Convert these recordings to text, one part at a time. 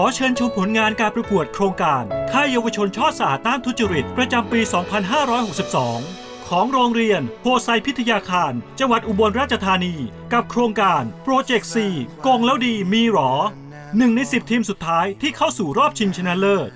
อเชิญชมผลงานการประกวดโครงการ ค่ายเยาวชนชอดสะอาดต้านทุจริต ประจำปี 2562 ของโรงเรียนโพไซพิทยาคาร จังหวัดอุบลราชธานี กับโครงการโปรเจกต์4โกงแล้วดีมีหรอหนึ่งใน 10 ทีมสุดท้ายที่เข้าสู่รอบชิงชนะเลิศ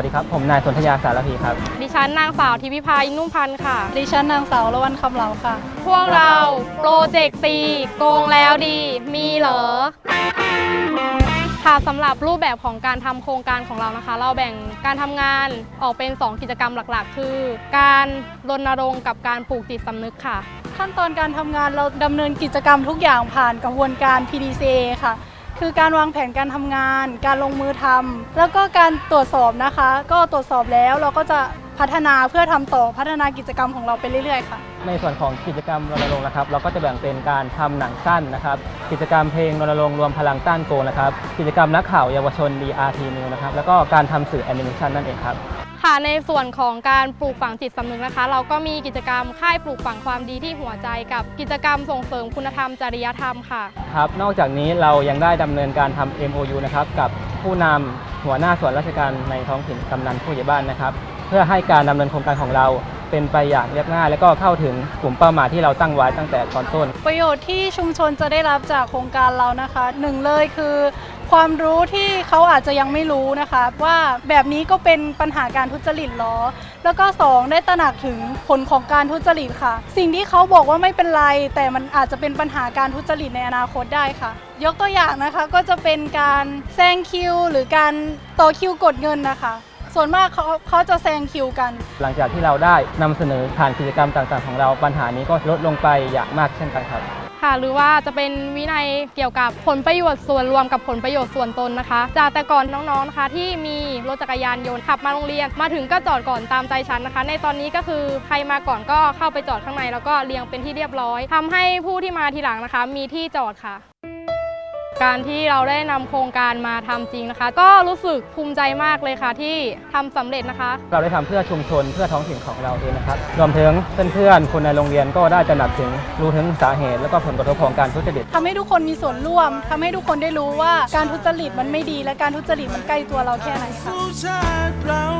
วัสดีครับ ผมนายสนธยาสารพีครับ ดิฉันนางสาวทิพิพาอินนุ่มพันธ์ค่ะ ดิฉันนางสาวละวันคำเหลาค่ะ พวกเราโปรเจกต์ซีโกงแล้วดี มีเหรอ ค่ะสำหรับรูปแบบของการทำโครงการของเรานะคะ เราแบ่งการทำงานออกเป็น 2 กิจกรรมหลักๆ คือ การรณรงค์กับการปลูกจิตสำนึกค่ะ ขั้นตอนการทำงานเราดำเนินกิจกรรมทุกอย่างผ่านกระบวนการ PDCA ค่ะ คือการวางแผนการทำงาน การลงมือทำแล้วก็การตรวจสอบนะคะ ก็ตรวจสอบแล้วเราก็จะพัฒนาเพื่อทำต่อพัฒนากิจกรรมของเราไปเรื่อยๆค่ะ ในส่วนของกิจกรรมรณรงค์นะครับ เราก็จะแบ่งเป็นการทำหนังสั้นนะครับ กิจกรรมเพลงรณรงค์รวมพลังต้านโกงนะครับ กิจกรรมนักข่าวเยาวชน DRT New นะครับ แล้วก็การทำสื่อแอนิเมชันนั่นเองครับ ค่ะในส่วนของการปลูกฝังจิตสำนึกนะคะ เราก็มีกิจกรรมค่ายปลูกฝังความดีที่หัวใจกับกิจกรรมส่งเสริมคุณธรรมจริยธรรมค่ะ ครับ นอกจากนี้เรายังได้ดำเนินการทำ MOU นะครับกับผู้นำหัวหน้าส่วนราชการในท้องถิ่นกำนันผู้ใหญ่บ้านนะครับ เพื่อให้การดำเนินโครงการของเราเป็นไปอย่างเรียบง่าย และก็เข้าถึงกลุ่มเป้าหมายที่เราตั้งไว้ตั้งแต่ตอนต้น ประโยชน์ที่ชุมชนจะได้รับจากโครงการเรานะคะหนึ่งเลยคือ ความรู้ที่เขาอาจจะยังไม่รู้นะคะว่าแบบนี้ก็เป็นปัญหาการทุจริตหรอแล้วก็สองได้ตระหนักถึงผลของการทุจริตค่ะ สิ่งที่เขาบอกว่าไม่เป็นไร แต่มันอาจจะเป็นปัญหาการทุจริตในอนาคตได้ค่ะ ยกตัวอย่างนะคะก็จะเป็นการแซงคิว หรือการต่อคิวกดเงินนะคะส่วนมากเขาเขาจะแซงคิวกัน หลังจากที่เราได้นำเสนอผ่านกิจกรรมต่างๆ ของเราปัญหานี้ก็ลดลงไปอย่างมากเช่นกันครับ ค่ะ หรือว่าจะเป็นวินัยเกี่ยวกับผลประโยชน์ส่วนรวมกับผลประโยชน์ส่วนตนนะคะ จากแต่ก่อนน้องๆนะคะที่มีรถจักรยานยนต์ขับมาโรงเรียน มาถึงก็จอดก่อนตามใจฉันนะคะ ในตอนนี้ก็คือใครมาก่อนก็เข้าไปจอดข้างใน แล้วก็เรียงเป็นที่เรียบร้อยทำให้ผู้ที่มาทีหลังนะคะ มีที่จอดค่ะ การที่เราได้นำโครงการมาทำจริงนะคะ ก็รู้สึกภูมิใจมากเลยค่ะที่ทำสำเร็จนะคะ เราได้ทำเพื่อชุมชนเพื่อท้องถิ่นของเราเองนะครับรวมถึงเพื่อนๆคนในโรงเรียนก็ได้ตระหนักถึงรู้ถึงสาเหตุ และก็ผลกระทบของการทุจริต ทำให้ทุกคนมีส่วนร่วม ทำให้ทุกคนได้รู้ว่าการทุจริตมันไม่ดี และการทุจริตมันใกล้ตัวเราแค่ไหนค่ะสู่ชาติเราให้ใจเรา